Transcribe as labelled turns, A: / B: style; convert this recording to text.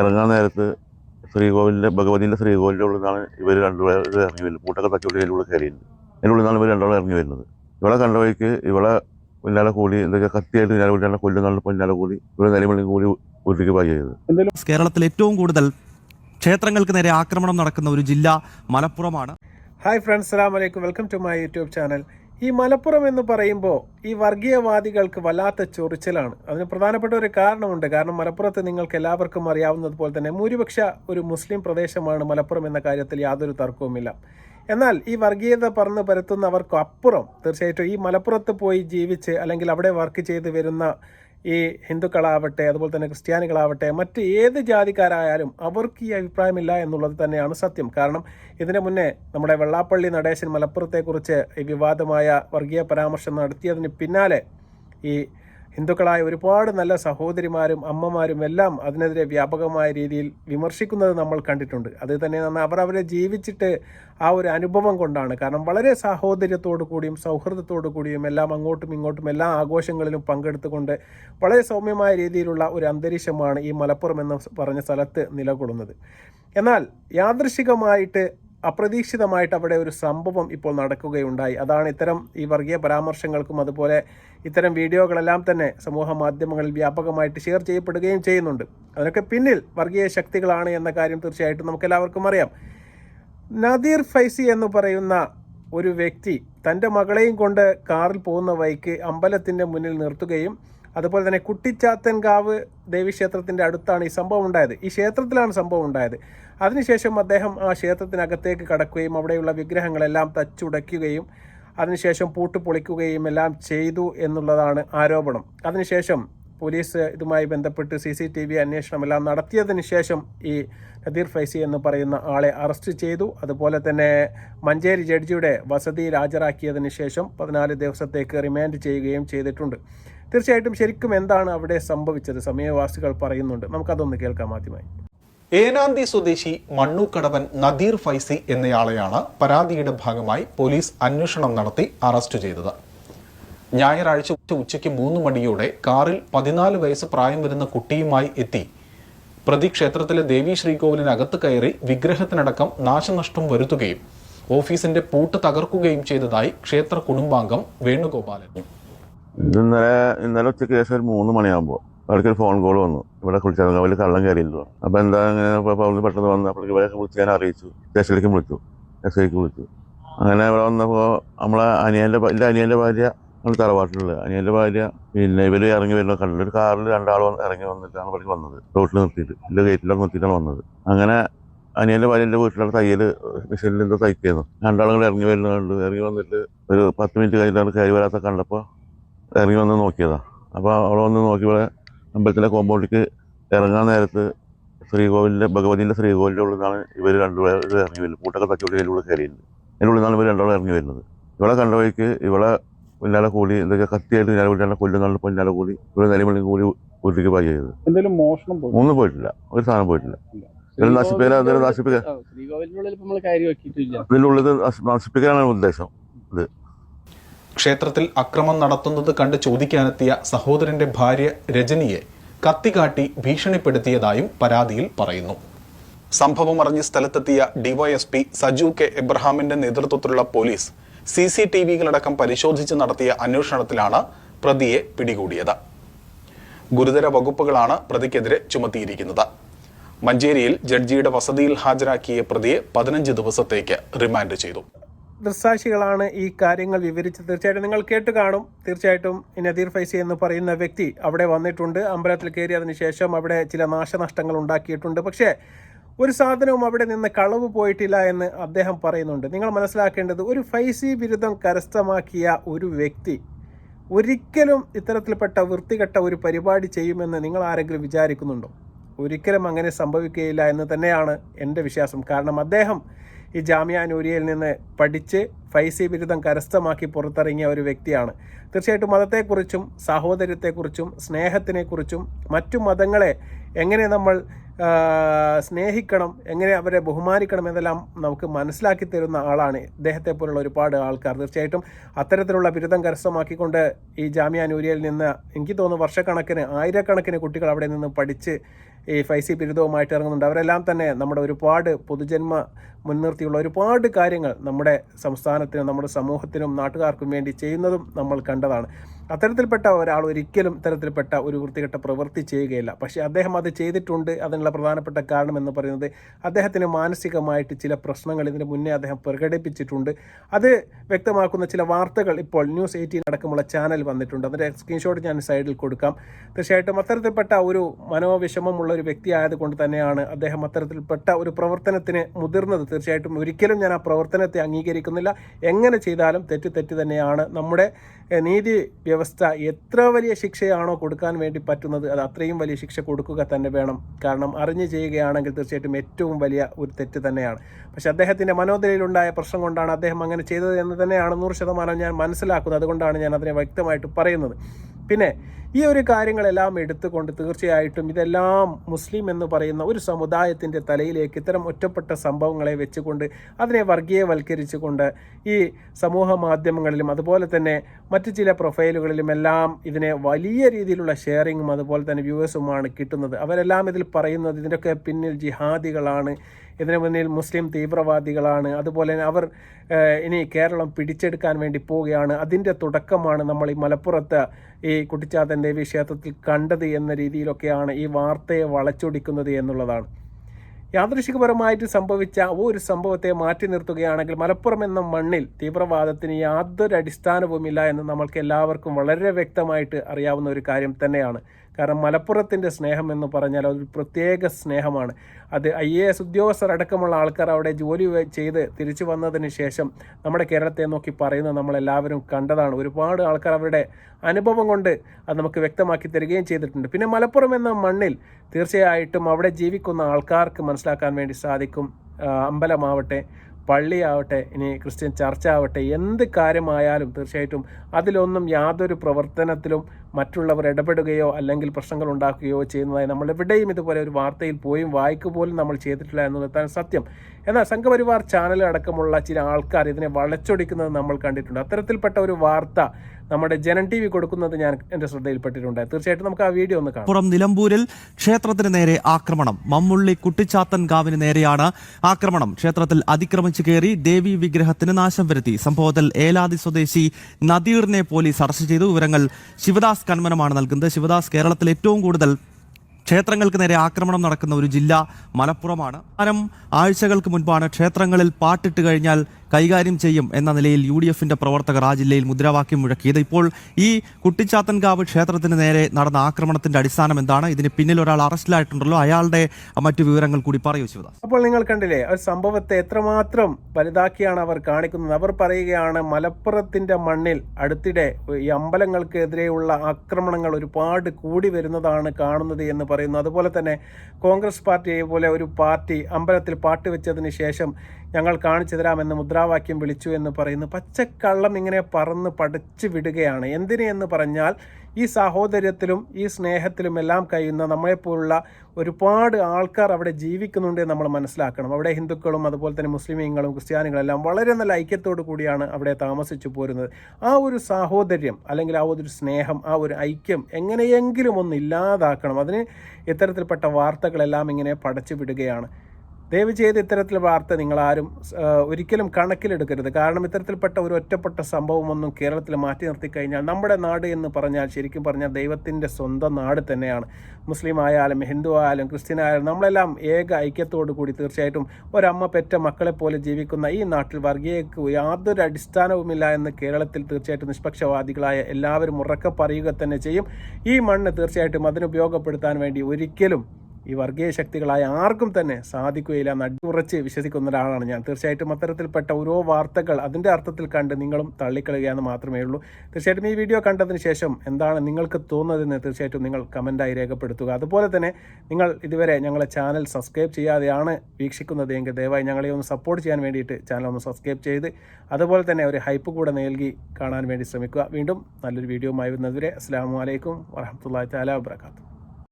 A: ഇറങ്ങാൻ നേരത്ത് ശ്രീകോവിലിന്റെ ഭഗവതിന്റെ ശ്രീകോവിലിന്റെ ഉള്ളിൽ നിന്നാണ് ഇവർ രണ്ടുപേർ ഇറങ്ങി വരുന്നത്. പൂട്ടൊക്കെ തച്ചുകൊണ്ട് അതിന്റെ ഉള്ളിൽ കയറിയിട്ടുണ്ട് അതിന്റെ ഉള്ളിൽ നിന്നാണ് ഇവർ രണ്ടാളും ഇറങ്ങി വരുന്നത്. ഇവളെ കണ്ട വഴിക്ക് ഇവളെ പിന്നാലെ കൂടി എന്തൊക്കെ കത്തിയായിട്ട് പിന്നാലെ കൂടി രണ്ടാളെ കൊല്ലുന്നുള്ള പിന്നാലെ കൂടി ഇവിടെ നരിമണി കൂടി വീട്ടിലേക്ക് പോയി ചെയ്തത്.
B: കേരളത്തിൽ ഏറ്റവും കൂടുതൽ ക്ഷേത്രങ്ങൾക്ക് നേരെ ആക്രമണം നടക്കുന്ന ഒരു ജില്ല മലപ്പുറമാണ്.
C: ഹായ് ഫ്രണ്ട്സ് അസ്സാം വലൈക്കും welcome to my YouTube channel ഈ മലപ്പുറം എന്ന് പറയുമ്പോൾ ഈ വർഗീയവാദികൾക്ക് വല്ലാത്ത ചൊറിച്ചിലാണ്. അതിന് പ്രധാനപ്പെട്ട ഒരു കാരണമുണ്ട്. കാരണം മലപ്പുറത്ത് നിങ്ങൾക്ക് എല്ലാവർക്കും അറിയാവുന്നത് പോലെ തന്നെ ഭൂരിപക്ഷ ഒരു മുസ്ലിം പ്രദേശമാണ് മലപ്പുറം എന്ന കാര്യത്തിൽ യാതൊരു തർക്കവുമില്ല. എന്നാൽ ഈ വർഗീയത പറന്ന് പരത്തുന്നവർക്ക് അപ്പുറം തീർച്ചയായിട്ടും ഈ മലപ്പുറത്ത് പോയി ജീവിച്ച് അല്ലെങ്കിൽ അവിടെ വർക്ക് ചെയ്ത് വരുന്ന ഈ ഹിന്ദുക്കളാവട്ടെ അതുപോലെ തന്നെ ക്രിസ്ത്യാനികളാവട്ടെ മറ്റ് ഏത് ജാതിക്കാരായാലും അവർക്ക് ഈ അഭിപ്രായമില്ല എന്നുള്ളത് തന്നെയാണ് സത്യം. കാരണം ഇതിനു മുന്നേ നമ്മുടെ വെള്ളാപ്പള്ളി നടേശൻ മലപ്പുറത്തെക്കുറിച്ച് ഈ വിവാദമായ വർഗീയ പരാമർശം നടത്തിയതിന് പിന്നാലെ ഈ ഹിന്ദുക്കളായ ഒരുപാട് നല്ല സഹോദരിമാരും അമ്മമാരും എല്ലാം അതിനെതിരെ വ്യാപകമായ രീതിയിൽ വിമർശിക്കുന്നത് നമ്മൾ കണ്ടിട്ടുണ്ട്. അത് തന്നെ അവർ അവരെ ജീവിച്ചിട്ട് ആ ഒരു അനുഭവം കൊണ്ടാണ്. കാരണം വളരെ സാഹോദര്യത്തോടു കൂടിയും സൗഹൃദത്തോടു കൂടിയും എല്ലാം അങ്ങോട്ടും ഇങ്ങോട്ടും എല്ലാ ആഘോഷങ്ങളിലും പങ്കെടുത്തുകൊണ്ട് വളരെ സൗമ്യമായ രീതിയിലുള്ള ഒരു അന്തരീക്ഷമാണ് ഈ മലപ്പുറം എന്ന് പറഞ്ഞ സ്ഥലത്ത് നിലകൊള്ളുന്നത്. എന്നാൽ യാദൃശികമായിട്ട് അപ്രതീക്ഷിതമായിട്ട് അവിടെ ഒരു സംഭവം ഇപ്പോൾ നടക്കുകയുണ്ടായി. അതാണ് ഇത്തരം ഈ വർഗീയ പരാമർശങ്ങൾക്കും അതുപോലെ ഇത്തരം വീഡിയോകളെല്ലാം തന്നെ സമൂഹ മാധ്യമങ്ങളിൽ വ്യാപകമായിട്ട് ഷെയർ ചെയ്യപ്പെടുകയും ചെയ്യുന്നുണ്ട്. അതിനൊക്കെ പിന്നിൽ വർഗീയ ശക്തികളാണ് എന്ന കാര്യം തീർച്ചയായിട്ടും നമുക്ക് എല്ലാവർക്കും അറിയാം. നദീർ ഫൈസി എന്ന് പറയുന്ന ഒരു വ്യക്തി തന്റെ മകളെയും കൊണ്ട് കാറിൽ പോകുന്ന വഴിക്ക് അമ്പലത്തിന്റെ മുന്നിൽ നിർത്തുകയും അതുപോലെ തന്നെ കുട്ടിച്ചാത്തൻകാവ് ദേവീക്ഷേത്രത്തിന്റെ അടുത്താണ് ഈ സംഭവം ഉണ്ടായത്. ഈ ക്ഷേത്രത്തിലാണ് സംഭവം ഉണ്ടായത്. അതിനുശേഷം അദ്ദേഹം ആ ക്ഷേത്രത്തിനകത്തേക്ക് കടക്കുകയും അവിടെയുള്ള വിഗ്രഹങ്ങളെല്ലാം തച്ചുടയ്ക്കുകയും അതിനുശേഷം പൂട്ട് പൊളിക്കുകയും എല്ലാം ചെയ്തു എന്നുള്ളതാണ് ആരോപണം. അതിനുശേഷം പോലീസ് ഇതുമായി ബന്ധപ്പെട്ട് സി സി ടി വി അന്വേഷണമെല്ലാം നടത്തിയതിന് ശേഷം ഈ നദീർ ഫൈസി എന്ന് പറയുന്ന ആളെ അറസ്റ്റ് ചെയ്തു. അതുപോലെ തന്നെ മഞ്ചേരി ജഡ്ജിയുടെ വസതിയിൽ ഹാജരാക്കിയതിന് ശേഷം പതിനാല് ദിവസത്തേക്ക് റിമാൻഡ് ചെയ്യുകയും ചെയ്തിട്ടുണ്ട്. തീർച്ചയായിട്ടും ശരിക്കും എന്താണ് അവിടെ സംഭവിച്ചത്? സമയവാസികൾ പറയുന്നുണ്ട്. നമുക്കതൊന്ന് കേൾക്കാം ആദ്യമായി.
D: ഏനാന്തി സ്വദേശി മണ്ണൂക്കടവൻ നദീർ ഫൈസി എന്നയാളെയാണ് പരാതിയുടെ ഭാഗമായി പോലീസ് അന്വേഷണം നടത്തി അറസ്റ്റ് ചെയ്തത്. ഞായറാഴ്ച ഉച്ചയ്ക്ക് മൂന്ന് മണിയോടെ കാറിൽ പതിനാല് വയസ്സ് പ്രായം വരുന്ന കുട്ടിയുമായി എത്തി. പ്രതി ക്ഷേത്രത്തിലെ ദേവി ശ്രീകോവിലിനകത്ത് കയറി വിഗ്രഹത്തിനടക്കം നാശനഷ്ടം വരുത്തുകയും ഓഫീസിന്റെ പൂട്ട് തകർക്കുകയും ചെയ്തതായി ക്ഷേത്ര കുടുംബാംഗം വേണുഗോപാലൻ
A: ഇന്നലെ ഇന്നലെ ഉച്ചയ്ക്ക് ശേഷം ഒരു മൂന്ന് മണിയാകുമ്പോൾ അവർക്ക് ഒരു ഫോൺ കോൾ വന്നു. ഇവിടെ കുളിച്ചാൽ കള്ളം കയറിയല്ലോ അപ്പോൾ എന്താ അങ്ങനെ പെട്ടെന്ന് വന്നു അപ്പോഴേക്ക് ഇവരെ വിളിച്ച് ഞാൻ അറിയിച്ചു. സ്റ്റേഷനിലേക്ക് വിളിച്ചു. എസ് വിളിച്ചു. അങ്ങനെ ഇവിടെ വന്നപ്പോൾ നമ്മളെ അനിയന്റെ എന്റെ അനിയന്റെ ഭാര്യ നമ്മൾ തറവാട്ടിലുള്ളത്. അനിയന്റെ ഭാര്യ പിന്നെ ഇവർ ഇറങ്ങി വരുന്ന കണ്ടു ഒരു കാറിൽ രണ്ടാൾ ഇറങ്ങി വന്നിട്ടാണ് ഇവിടേക്ക് വന്നത്. റോട്ടിൽ നിർത്തിയിട്ട്. എന്റെ ഗേറ്റിലൊക്കെ നിർത്തിയിട്ടാണ് വന്നത്. അങ്ങനെ അനിയന്റെ ഭാര്യ എന്റെ വീട്ടിലുള്ള തയ്യൽ മെഷീനിൽ എന്തോ തയ്ക്കുന്നു രണ്ടാളുകൾ ഇറങ്ങി വരുന്നുണ്ട് ഇറങ്ങി വന്നിട്ട് ഒരു പത്ത് മിനിറ്റ് കഴിഞ്ഞിട്ടാണ് കയറി വരാത്ത കണ്ടപ്പോൾ ഇറങ്ങി വന്ന് നോക്കിയതാ. അപ്പോൾ അവിടെ വന്ന് നോക്കി ഇവിടെ അമ്പലത്തിലെ കോമ്പൗണ്ടിലേക്ക് ഇറങ്ങാൻ നേരത്ത് ശ്രീകോവിലിന്റെ ഭഗവതിന്റെ ശ്രീകോവിലിന്റെ ഉള്ളിലാണ് ഇവർ രണ്ടുപേർ ഇറങ്ങി വരുന്നത്. പൂട്ടൊക്കെ തച്ചുകൊണ്ട് ഉള്ളിൽ കയറിയിട്ടുണ്ട് അതിന്റെ ഉള്ളിൽ നിന്നാണ് ഇവർ രണ്ടാളും ഇറങ്ങി വരുന്നത്. ഇവളെ കണ്ട വഴിക്ക് ഇവളെ പിന്നാലെ കൂടി എന്തൊക്കെ കത്തിയായിട്ട് പിന്നാലെ കൂടി കൊല്ലുന്നുള്ള പിന്നാലെ കൂടി ഇവിടെ നിലവിളി കൂടി ഉരുട്ടിക്ക് പോയി ചെയ്തത്.
E: എന്തെങ്കിലും മോഷണം
A: ഒന്നും പോയിട്ടില്ല. ഒരു സാധനം പോയിട്ടില്ല. ഇതിൽ നശിപ്പിക്കാൻ നശിപ്പിക്കാൻ ഇതിന്റെ ഉള്ളിൽ നശി- നശിപ്പിക്കാനാണ് ഉദ്ദേശം.
D: ക്ഷേത്രത്തിൽ അക്രമം നടത്തുന്നത് കണ്ട് ചോദിക്കാനെത്തിയ സഹോദരന്റെ ഭാര്യ രജനിയെ കത്തികാട്ടി ഭീഷണിപ്പെടുത്തിയതായും പരാതിയിൽ പറയുന്നു. സംഭവം അറിഞ്ഞ് സ്ഥലത്തെത്തിയ ഡിവൈഎസ്പി സജു കെ എബ്രഹാമിന്റെ നേതൃത്വത്തിലുള്ള പോലീസ് സി സി ടി വികളടക്കം പരിശോധിച്ച് നടത്തിയ അന്വേഷണത്തിലാണ് പ്രതിയെ പിടികൂടിയത്. ഗുരുതര വകുപ്പുകളാണ് പ്രതിക്കെതിരെ ചുമത്തിയിരിക്കുന്നത്. മഞ്ചേരിയിൽ ജഡ്ജിയുടെ വസതിയിൽ ഹാജരാക്കിയ പ്രതിയെ പതിനഞ്ച് ദിവസത്തേക്ക് റിമാൻഡ് ചെയ്തു.
C: ദൃസാക്ഷികളാണ് ഈ കാര്യങ്ങൾ വിവരിച്ചത്. തീർച്ചയായിട്ടും നിങ്ങൾ കേട്ട് കാണും. തീർച്ചയായിട്ടും നദീർ ഫൈസി എന്ന് പറയുന്ന വ്യക്തി അവിടെ വന്നിട്ടുണ്ട്. അമ്പലത്തിൽ കയറിയതിനു ശേഷം അവിടെ ചില നാശനഷ്ടങ്ങൾ ഉണ്ടാക്കിയിട്ടുണ്ട്. പക്ഷേ ഒരു സാധനവും അവിടെ നിന്ന് കളവ് പോയിട്ടില്ല എന്ന് അദ്ദേഹം പറയുന്നുണ്ട്. നിങ്ങൾ മനസ്സിലാക്കേണ്ടത് ഒരു ഫൈസി ബിരുദം കരസ്ഥമാക്കിയ ഒരു വ്യക്തി ഒരിക്കലും ഇത്തരത്തിൽപ്പെട്ട വൃത്തികെട്ട ഒരു പരിപാടി ചെയ്യുമെന്ന് നിങ്ങൾ ആരെങ്കിലും വിചാരിക്കുന്നുണ്ടോ? ഒരിക്കലും അങ്ങനെ സംഭവിക്കുകയില്ല എന്ന് തന്നെയാണ് എന്റെ വിശ്വാസം. കാരണം അദ്ദേഹം ഈ ജാമ്യ നൂരിയയിൽ നിന്ന് പഠിച്ച് ഫൈസി ബിരുദം കരസ്ഥമാക്കി പുറത്തിറങ്ങിയ ഒരു വ്യക്തിയാണ്. തീർച്ചയായിട്ടും മതത്തെക്കുറിച്ചും സാഹോദര്യത്തെക്കുറിച്ചും സ്നേഹത്തിനെക്കുറിച്ചും മറ്റു മതങ്ങളെ എങ്ങനെ നമ്മൾ സ്നേഹിക്കണം എങ്ങനെ അവരെ ബഹുമാനിക്കണം എന്നെല്ലാം നമുക്ക് മനസ്സിലാക്കി തരുന്ന ആളാണ് ഇദ്ദേഹത്തെ പോലുള്ള ഒരുപാട് ആൾക്കാർ. തീർച്ചയായിട്ടും അത്തരത്തിലുള്ള ബിരുദം കരസ്ഥമാക്കിക്കൊണ്ട് ഈ ജാമ്യ നൂരിയയിൽ നിന്ന് എനിക്ക് തോന്നുന്നു വർഷക്കണക്കിന് ആയിരക്കണക്കിന് കുട്ടികൾ അവിടെ നിന്ന് പഠിച്ച് ഈ ഫൈസി ബിരുദവുമായിട്ട് ഇറങ്ങുന്നുണ്ട്. അവരെല്ലാം തന്നെ നമ്മുടെ ഒരുപാട് പൊതുജന്മ മുൻനിർത്തിയുള്ള ഒരുപാട് കാര്യങ്ങൾ നമ്മുടെ സംസ്ഥാനത്തിനും നമ്മുടെ സമൂഹത്തിനും നാട്ടുകാർക്കും വേണ്ടി ചെയ്യുന്നതും നമ്മൾ കണ്ടതാണ്. അത്തരത്തിൽപ്പെട്ട ഒരാൾ ഒരിക്കലും ഇത്തരത്തിൽപ്പെട്ട ഒരു വൃത്തികെട്ട പ്രവൃത്തി ചെയ്യുകയില്ല. പക്ഷേ അദ്ദേഹം അത് ചെയ്തിട്ടുണ്ട് അതിനുള്ള പ്രധാനപ്പെട്ട കാരണം എന്ന് പറയുന്നത് അദ്ദേഹത്തിന് മാനസികമായിട്ട് ചില പ്രശ്നങ്ങൾ ഇതിന് മുന്നേ അദ്ദേഹം പ്രകടിപ്പിച്ചിട്ടുണ്ട്. അത് വ്യക്തമാക്കുന്ന ചില വാർത്തകൾ ഇപ്പോൾ ന്യൂസ് എയ്റ്റീൻ അടക്കമുള്ള ചാനൽ വന്നിട്ടുണ്ട്. അതിന്റെ സ്ക്രീൻഷോട്ട് ഞാൻ സൈഡിൽ കൊടുക്കാം. തീർച്ചയായിട്ടും അത്തരത്തിൽപ്പെട്ട ഒരു മനോവിഷമമുള്ള ഒരു വ്യക്തി ആയതുകൊണ്ട് തന്നെയാണ് അദ്ദേഹം അത്തരത്തിൽപ്പെട്ട ഒരു പ്രവർത്തനത്തിന് മുതിർന്നത്. തീർച്ചയായിട്ടും ഒരിക്കലും ഞാൻ ആ പ്രവർത്തനത്തെ അംഗീകരിക്കുന്നില്ല. എങ്ങനെ ചെയ്താലും തെറ്റ് തെറ്റ് തന്നെയാണ്. നമ്മുടെ നീതി വ്യവസ്ഥ എത്ര വലിയ ശിക്ഷയാണോ കൊടുക്കാൻ വേണ്ടി പറ്റുന്നത് അത് അത്രയും വലിയ ശിക്ഷ കൊടുക്കുക തന്നെ വേണം. കാരണം അറിഞ്ഞു ചെയ്യുകയാണെങ്കിൽ തീർച്ചയായിട്ടും ഏറ്റവും വലിയ ഒരു തെറ്റ് തന്നെയാണ്. പക്ഷേ അദ്ദേഹത്തിന്റെ മനോദരയിലുണ്ടായ പ്രശ്നം കൊണ്ടാണ് അദ്ദേഹം അങ്ങനെ ചെയ്തത് എന്ന് തന്നെയാണ് നൂറ് ശതമാനം ഞാൻ മനസ്സിലാക്കുന്നത്. അതുകൊണ്ടാണ് ഞാൻ അതിനെ വ്യക്തമായിട്ട് പറയുന്നത്. പിന്നെ ഈ ഒരു കാര്യങ്ങളെല്ലാം എടുത്തുകൊണ്ട് തീർച്ചയായിട്ടും ഇതെല്ലാം മുസ്ലിം എന്ന് പറയുന്ന ഒരു സമുദായത്തിന്റെ തലയിലേക്ക് ഇത്തരം ഒറ്റപ്പെട്ട സംഭവങ്ങളെ വെച്ചുകൊണ്ട് അതിനെ വർഗീയവൽക്കരിച്ചുകൊണ്ട് ഈ സമൂഹ മാധ്യമങ്ങളിലും അതുപോലെ തന്നെ മറ്റു ചില പ്രൊഫൈലുകളിലും എല്ലാം ഇതിനെ വലിയ രീതിയിലുള്ള ഷെയറിങ്ങും അതുപോലെ തന്നെ വ്യൂവേഴ്സുമാണ് കിട്ടുന്നത്. അവരെല്ലാം ഇതിൽ പറയുന്നത് ഇതിന്റെയൊക്കെ പിന്നിൽ ജിഹാദികളാണ് ഇതിനു മുന്നിൽ മുസ്ലിം തീവ്രവാദികളാണ്. അതുപോലെ അവർ ഇനി കേരളം പിടിച്ചെടുക്കാൻ വേണ്ടി പോവുകയാണ്. അതിന്റെ തുടക്കമാണ് നമ്മൾ ഈ മലപ്പുറത്ത് ഈ കുട്ടിച്ചാത്തൻ ദേവി ക്ഷേത്രത്തിൽ കണ്ടത് എന്ന രീതിയിലൊക്കെയാണ് ഈ വാർത്തയെ വളച്ചൊടിക്കുന്നത് എന്നുള്ളതാണ്. യാദൃശികപരമായിട്ട് സംഭവിച്ച ഒരു സംഭവത്തെ മാറ്റി നിർത്തുകയാണെങ്കിൽ മലപ്പുറം എന്ന മണ്ണിൽ തീവ്രവാദത്തിന് യാതൊരു അടിസ്ഥാനവുമില്ല എന്ന് നമ്മൾക്ക് എല്ലാവർക്കും വളരെ വ്യക്തമായിട്ട് അറിയാവുന്ന ഒരു കാര്യം തന്നെയാണ്. കാരണം മലപ്പുറത്തിന്റെ സ്നേഹം എന്ന് പറഞ്ഞാൽ അതൊരു പ്രത്യേക സ്നേഹമാണ്. അത് ഐ എ എസ് ഉദ്യോഗസ്ഥരടക്കമുള്ള ആൾക്കാർ അവിടെ ജോലി ചെയ്ത് തിരിച്ചു വന്നതിന് ശേഷം നമ്മുടെ കേരളത്തെ നോക്കി പറയുന്നത് നമ്മളെല്ലാവരും കണ്ടതാണ്. ഒരുപാട് ആൾക്കാർ അവരുടെ അനുഭവം കൊണ്ട് അത് നമുക്ക് വ്യക്തമാക്കി തരികയും ചെയ്തിട്ടുണ്ട്. പിന്നെ മലപ്പുറം എന്ന മണ്ണിൽ തീർച്ചയായിട്ടും അവിടെ ജീവിക്കുന്ന ആൾക്കാർക്ക് മനസ്സിലാക്കാൻ വേണ്ടി സാധിക്കും. അമ്പലമാവട്ടെ പള്ളിയാവട്ടെ ഇനി ക്രിസ്ത്യൻ ചർച്ച ആവട്ടെ എന്ത് കാര്യമായാലും തീർച്ചയായിട്ടും അതിലൊന്നും യാതൊരു പ്രവർത്തനത്തിലും മറ്റുള്ളവർ ഇടപെടുകയോ അല്ലെങ്കിൽ പ്രശ്നങ്ങൾ ഉണ്ടാക്കുകയോ ചെയ്യുന്നതായി നമ്മൾ എവിടെയും ഇതുപോലെ ഒരു വാർത്തയിൽ പോയി വായിക്കുക പോലും നമ്മൾ ചെയ്തിട്ടില്ല എന്നുള്ളതാണ് സത്യം. എന്നാൽ സംഘപരിവാർ ചാനൽ അടക്കമുള്ള ചില ആൾക്കാർ ഇതിനെ വളച്ചൊടിക്കുന്നത് നമ്മൾ കണ്ടിട്ടുണ്ട്. അത്തരത്തിൽപ്പെട്ട ഒരു വാർത്ത നമ്മുടെ ജനൻ ടി വി കൊടുക്കുന്നത് ഞാൻ എന്റെ ശ്രദ്ധയിൽപ്പെട്ടിട്ടുണ്ട്. തീർച്ചയായിട്ടും നമുക്ക് ആ വീഡിയോ ഒന്ന് കാണാം.
B: പുറം നിലമ്പൂരിൽ ക്ഷേത്രത്തിന് നേരെ ആക്രമണം. മമ്മുള്ളി കുട്ടിച്ചാത്തൻ കാവിന് നേരെയാണ് ആക്രമണം. ക്ഷേത്രത്തിൽ അതിക്രമിച്ചു കയറി ദേവി വിഗ്രഹത്തിന് നാശം വരുത്തി. സംഭവത്തിൽ ഏലാദി സ്വദേശി നദീറിനെ പോലീസ് അറസ്റ്റ് ചെയ്തു. വിവരങ്ങൾ ശിവദാസ് കന്മനമാണ് നൽകുന്നത്. ശിവദാസ് കേരളത്തിൽ ഏറ്റവും കൂടുതൽ ക്ഷേത്രങ്ങൾക്ക് നേരെ ആക്രമണം നടക്കുന്ന ഒരു ജില്ല മലപ്പുറമാണ്. അനം ആഴ്ചകൾക്ക് മുൻപാണ് ക്ഷേത്രങ്ങളിൽ പാട്ടിട്ട് കഴിഞ്ഞാൽ കൈകാര്യം ചെയ്യും എന്ന നിലയിൽ യു ഡി എഫിന്റെ പ്രവർത്തകർ ആ ജില്ലയിൽ മുദ്രാവാക്യം മുഴക്കിയത്. ഇപ്പോൾ ഈ കുട്ടിച്ചാത്തൻകാവ് ക്ഷേത്രത്തിന് നേരെ നടന്ന ആക്രമണത്തിന്റെ അടിസ്ഥാനം എന്താണ്? ഇതിന് പിന്നിൽ ഒരാൾ അറസ്റ്റിലായിട്ടുണ്ടല്ലോ. അയാളുടെ മറ്റു വിവരങ്ങൾ കൂടി പറയൂ ശിവദാസ്.
C: അപ്പോൾ നിങ്ങൾ കണ്ടില്ലേ ഒരു സംഭവത്തെ എത്രമാത്രം വലുതാക്കിയാണ് അവർ കാണിക്കുന്നത്. അവർ പറയുകയാണ് മലപ്പുറത്തിന്റെ മണ്ണിൽ അടുത്തിടെ ഈ അമ്പലങ്ങൾക്കെതിരെയുള്ള ആക്രമണങ്ങൾ ഒരുപാട് കൂടി വരുന്നതാണ് കാണുന്നത് എന്ന് പറയുന്നു. അതുപോലെ തന്നെ കോൺഗ്രസ് പാർട്ടിയെ പോലെ ഒരു പാർട്ടി അമ്പലത്തിൽ പാട്ട് വെച്ചതിന് ശേഷം ഞങ്ങൾ കാണിച്ചു തരാമെന്ന് മുദ്രാവാക്യം വിളിച്ചു എന്ന് പറയുന്നു. പച്ചക്കള്ളം ഇങ്ങനെ പറന്ന് പടച്ചു വിടുകയാണ്. എന്തിന് എന്ന് പറഞ്ഞാൽ ഈ സാഹോദര്യത്തിലും ഈ സ്നേഹത്തിലും എല്ലാം കഴിയുന്ന നമ്മളെപ്പോലുള്ള ഒരുപാട് ആൾക്കാർ അവിടെ ജീവിക്കുന്നുണ്ട് നമ്മൾ മനസ്സിലാക്കണം. അവിടെ ഹിന്ദുക്കളും അതുപോലെ തന്നെ മുസ്ലിമീങ്ങളും ക്രിസ്ത്യാനികളും എല്ലാം വളരെ നല്ല ഐക്യത്തോടു കൂടിയാണ് അവിടെ താമസിച്ചു പോരുന്നത്. ആ ഒരു സാഹോദര്യം അല്ലെങ്കിൽ ആ ഒരു സ്നേഹം ആ ഒരു ഐക്യം എങ്ങനെയെങ്കിലും ഒന്ന് ഇല്ലാതാക്കണം. അതിന് ഇത്തരത്തിൽപ്പെട്ട വാർത്തകളെല്ലാം ഇങ്ങനെ പടച്ചു വിടുകയാണ്. ദയവ് ചെയ്ത് ഇത്തരത്തിൽ വാർത്ത നിങ്ങളാരും ഒരിക്കലും കണക്കിലെടുക്കരുത്. കാരണം ഇത്തരത്തിൽപ്പെട്ട ഒരു ഒറ്റപ്പെട്ട സംഭവമൊന്നും കേരളത്തിൽ മാറ്റി നിർത്തി കഴിഞ്ഞാൽ നമ്മുടെ നാട് എന്ന് പറഞ്ഞാൽ ശരിക്കും പറഞ്ഞാൽ ദൈവത്തിന്റെ സ്വന്തം നാട് തന്നെയാണ്. മുസ്ലിം ആയാലും ഹിന്ദു ആയാലും ക്രിസ്ത്യൻ ആയാലും നമ്മളെല്ലാം ഏക ഐക്യത്തോടു കൂടി തീർച്ചയായിട്ടും ഒരമ്മ പെറ്റ മക്കളെ പോലെ ജീവിക്കുന്ന ഈ നാട്ടിൽ വർഗീയക്ക് യാതൊരു അടിസ്ഥാനവുമില്ല എന്ന് കേരളത്തിൽ തീർച്ചയായിട്ടും നിഷ്പക്ഷവാദികളായ എല്ലാവരും ഉറക്കെ പറയുക തന്നെ ചെയ്യും. ഈ മണ്ണ് തീർച്ചയായിട്ടും അതിനുപയോഗപ്പെടുത്താൻ വേണ്ടി ഒരിക്കലും ഈ വർഗീയ ശക്തികളായ ആർക്കും തന്നെ സാധിക്കുകയില്ല നടുറച്ച് വിശ്വസിക്കുന്ന ഒരാളാണ് ഞാൻ. തീർച്ചയായിട്ടും അത്തരത്തിൽപ്പെട്ട ഓരോ വാർത്തകൾ അതിന്റെ അർത്ഥത്തിൽ കണ്ട് നിങ്ങളും തള്ളിക്കളയുകയെന്ന് മാത്രമേ ഉള്ളൂ. തീർച്ചയായിട്ടും ഈ വീഡിയോ കണ്ടതിന് ശേഷം എന്താണ് നിങ്ങൾക്ക് തോന്നുന്നതെന്ന് തീർച്ചയായിട്ടും നിങ്ങൾ കമന്റായി രേഖപ്പെടുത്തുക. അതുപോലെ തന്നെ നിങ്ങൾ ഇതുവരെ ഞങ്ങളെ ചാനൽ സബ്സ്ക്രൈബ് ചെയ്യാതെയാണ് വീക്ഷിക്കുന്നത് എങ്കിൽ ദയവായി ഞങ്ങളെ ഒന്ന് സപ്പോർട്ട് ചെയ്യാൻ വേണ്ടിയിട്ട് ചാനൽ ഒന്ന് സബ്സ്ക്രൈബ് ചെയ്ത് അതുപോലെ തന്നെ ഒരു ഹൈപ്പ് കൂടെ നൽകി കാണാൻ വേണ്ടി ശ്രമിക്കുക. വീണ്ടും നല്ലൊരു വീഡിയോ ആയി വരുന്നതുവരെ അസ്സാം വലൈക്കും വരഹമുല്ലാ താല വാബർക്കാത്തു